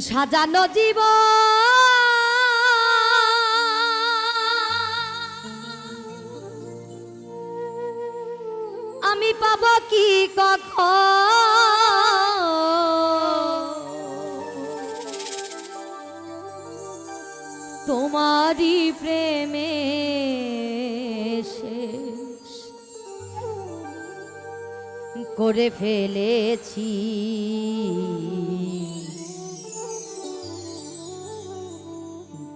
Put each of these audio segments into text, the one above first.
সাজানো জীব আমি পাব কি কখন? তোমারই প্রেমে শেষ করে ফেলেছি।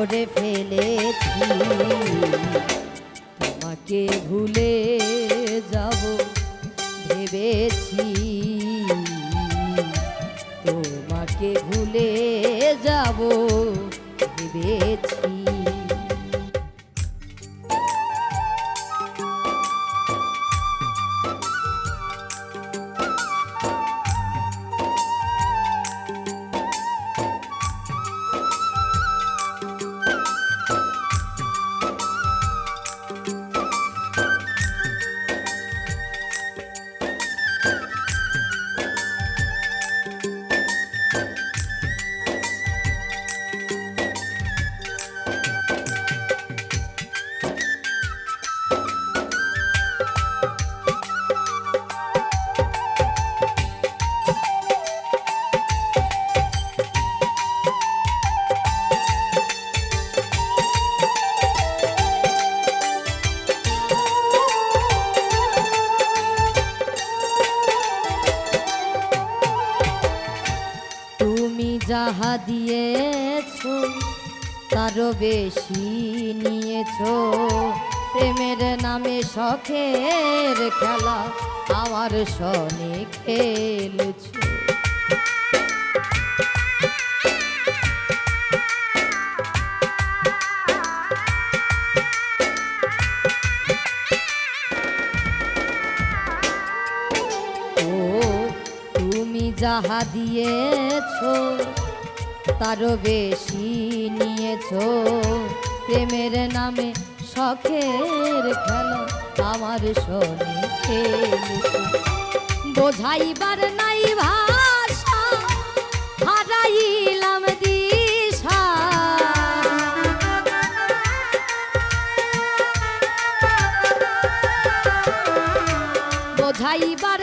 করে ফেলেছি। দিয়েছ তারও বেশি নিয়েছ। প্রেমের নামে শখের খেলা আমার সনে খেলছ। যাহা দিয়েছ তারও বেশি নিয়েছ। প্রেমের নামে শখের খেলা আমার খেলেছ বোঝাইবার নাই ভাষা, হারাইলাম দিশা। বোঝাইবার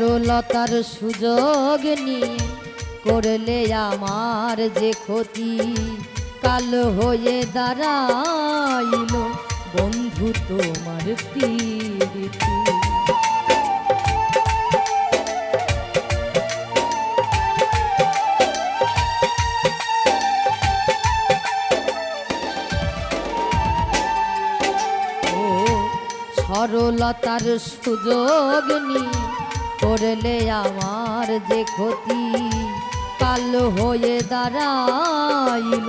সরলতার সুযোগ নিয়ে করলে আমার যে ক্ষতি কাল হয়ে দাঁড়াইল বন্ধু তোমার প্রীতি। ও সরলতার সুযোগ নিয়ে করলে আমার যে ক্ষতি কাল হয়ে দাঁড়াইল।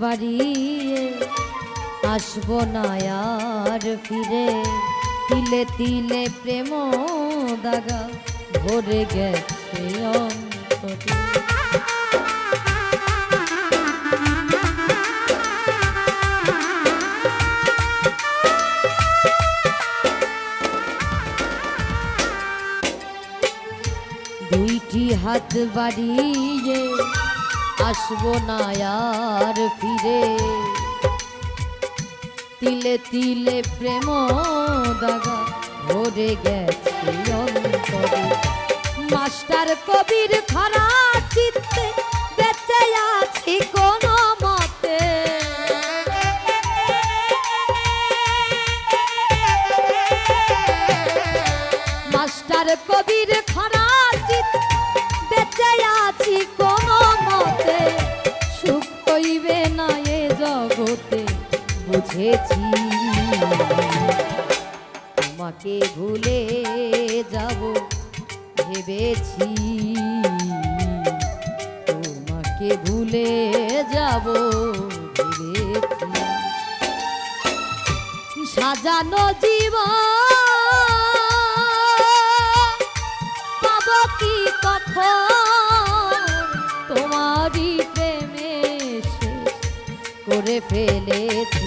বাড়িয়ে আসব না আর ফিরে। তিলে তিলে প্রেম দাগা ভরে গেছে দুইটি হাত বাড়িয়ে আসব না আর ফিরে। তিলে তিলে প্রেম দাগা, ভরে গেছে অন্তরে। মাস্টার কবির খারা চিত্তে বেঁচে আছি কোন মতে। মাস্টার কবির বুঝেছি তোমাকে ভুলে যাব, ভেবেছি। তোমাকে ভুলে যাব, ভেবেছি। সাজানো জীবন, পাব কি তোমারই প্রেমে করে ফেলেছি।